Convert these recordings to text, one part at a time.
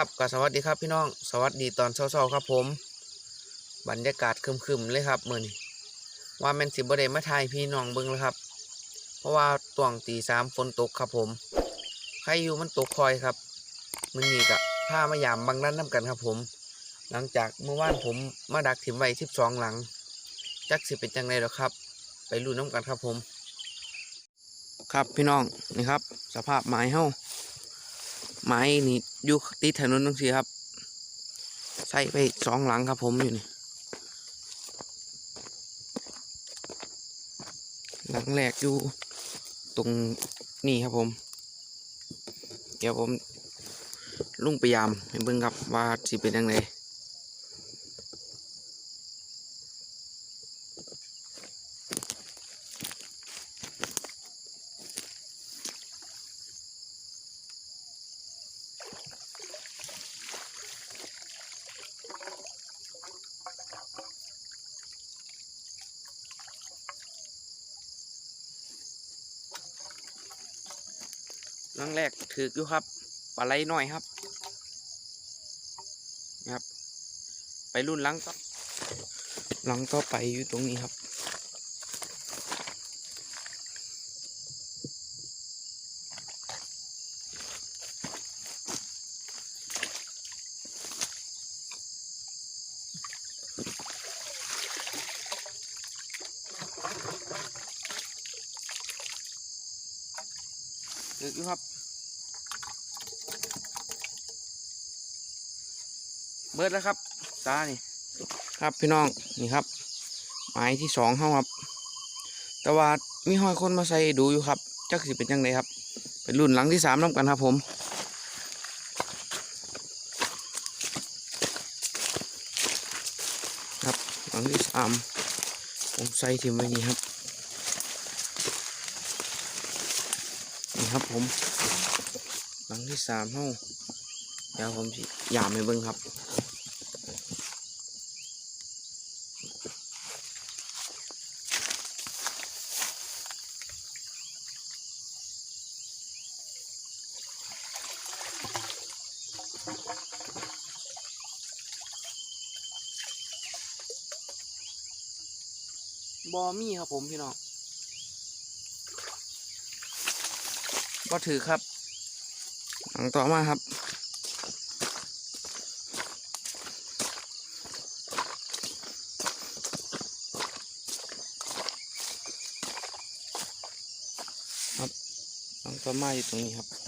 ครับกัสวัสดีครับพี่น้อง สวัสดีตอนเช้าๆครับผม บรรยากาศคึมๆเลยครับมือนี้ว่าแมนสิบ่ได้มาถ่ายพี่น้องเบิ่งแล้วครับ เพราะว่าตวงตีสามฝนตกครับผม ใครอยู่มันตกคอยครับมื้อนี้ก็พามายามบางนั้นนํกันครับผม หลังจากเมื่อวานผมมาดักถิ่มไว้12หลัง จักสิเป็นจังไดหรอครับ ไปลุ้นน้ำกันครับผม ครับพี่น้องนี่ครับ สภาพไม้เฮาไม้นี่ อยู่ติดถนนตรงสีครับ ใส่ไปสองหลังครับผมอยู่นี่ หลังแรกอยู่ตรงนี่ครับผม เดี๋ยวผมลุงพยายามให้เบิ่งครับว่าสิเป็นยังไง หลังแรกถือกอยู่ครับปลาไหลน้อยครับนะครับ ไปรุ่นลังต่อลังต่อไปอยู่ตรงนี้ครับถือกอยู่ครับ บิดแล้วครับตานี่ครับพี่น้องนี่ครับ หมายที่สองเข้าครับ แต่ว่ามีหอยคนมาใส่ดูอยู่ครับจักสิเป็นยังไงครับ เป็นรุ่นหลังที่สามน้ำกันครับผมครับหลังที่สามผมใส่ทิ้งไว้นี่ครับนี่ครับผม หลังที่สามเข้าเดี๋ยวผมสิยามให้เบิ่งครับ บอมี่ครับผมพี่น้องก็ถือครับหลังต่อมาครับครับหลังต่อมาอยู่ตรงนี้ครับ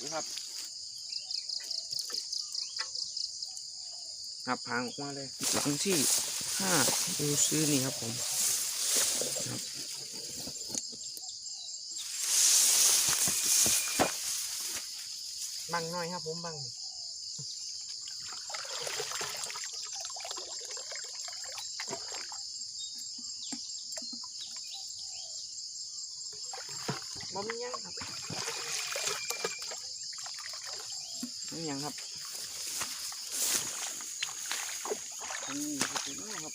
ถึงครับหับหางออกมาเลยหลังที่ห้าดูซื้อนี่ครับผมบังหน่อยครับผมบังบ่มียังครับ นี่ยังครับนี่คือตัวนี้ครับ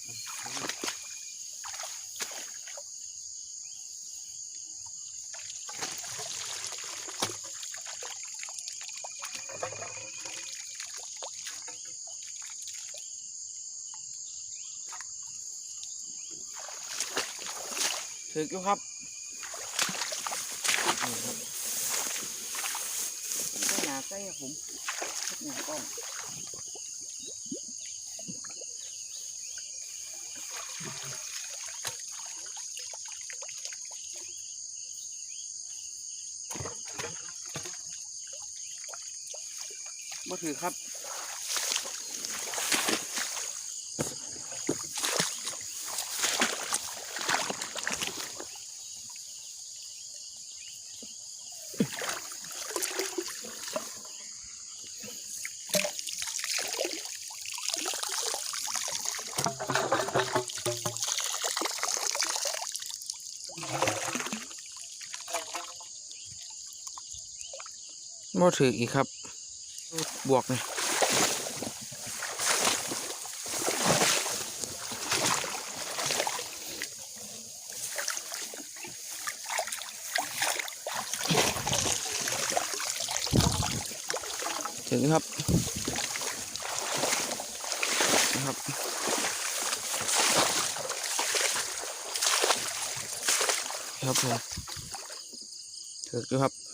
ถืออยู่ครับ นี่ครับก็หนาใกล้องมาถือครับ บ่ถืออีกครับ บวกนี่ถึงครับนะครับ ครับผมถึกอยู่ครับครับ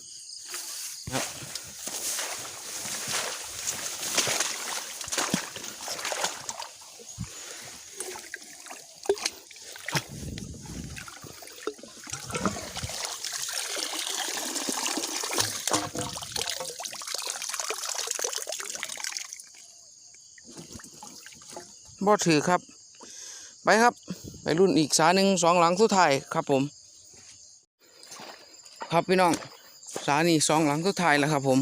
บ่ถือครับ ไปครับ ไปรุ่นอีกสาหนึ่งสองหลังสุดท้ายครับผม ครับพี่น้องสานี่สองหลังสุดท้ายแล้วครับผม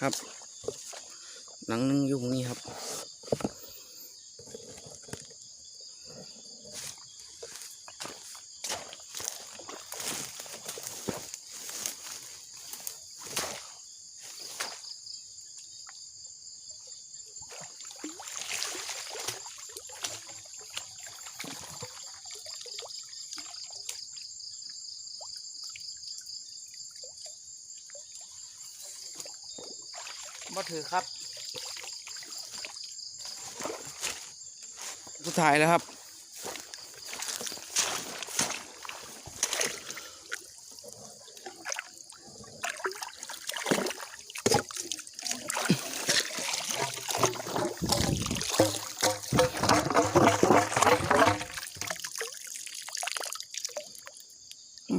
ครับ หลังหนึงอยู่ตรงนี้ครับ บ่ถือครับสุดท้ายแล้วครับ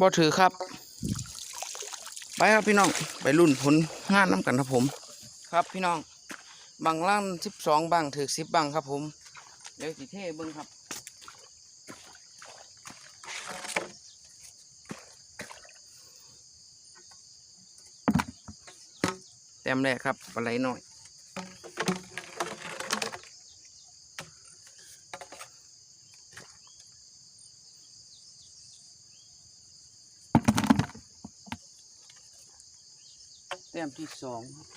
บ่ถือครับ ไปครับพี่น้อง ไปรุ่นผลงานน้ำกันครับผม ครับพี่น้องบางล่างสิบสองบางถือสิบบางครับ ผมเดี๋ยวสีเท่เบิ้งครับแต้มแรกครับปลาไหลหน่อย ต้มที่สองครับ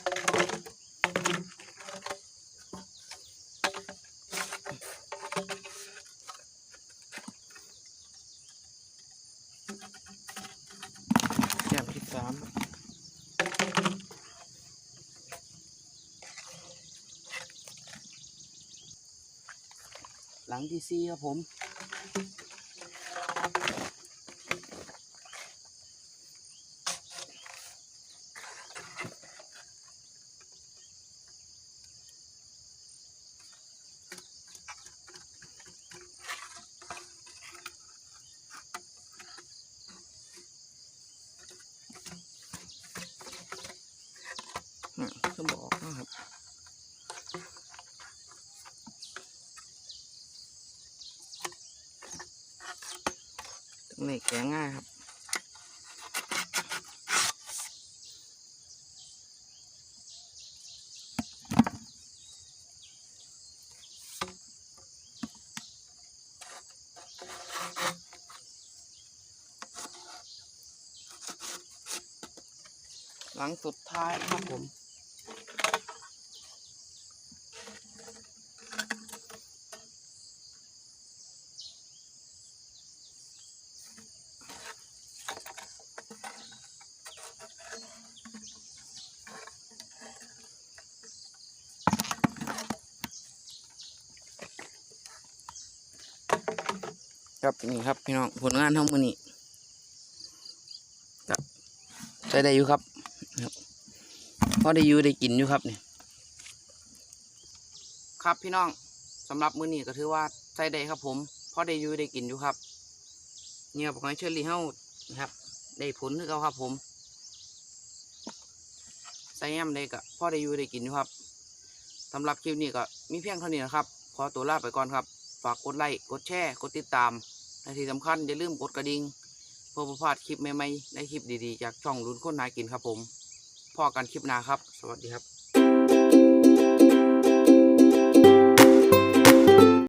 แต้มที่สามหลังที่สี่ครับผม อืมก็บอกนะครับตรงนี้แกง่ายครับหลังสุดท้ายนะครับผม ครับนี่ครับพี่น้องผลงานทั้งมือนี้ครับใช้ได้อยู่ครับครับพอได้อยู่ได้กินอยู่ครับนี่ครับพี่น้องสำหรับมือนี้ก็ถือว่าใช้ได้ครับ ผมพอได้อยู่ได้กินอยู่ครับเนี่ยผมให้เชอรี่เฮ้านะครับ ได้ผลคือเขาครับ ผมใส่ย่ำได้ก็พอได้อยู่ได้กินอยู่ครับสำหรับคลิปนี้ก็มีเพียงเท่านี้นะครับ ขอตัวลาไปก่อนครับ ฝากกดไลค์ กดแชร์ กดติดตามและที่สำคัญอย่าลืมกดกระดิ่งเพื่อประพลาดคลิปใหม่ๆในคลิปดีๆ จากช่องลุ้นคนนากินครับผมพ่อกันคลิปหน้าครับ สวัสดีครับ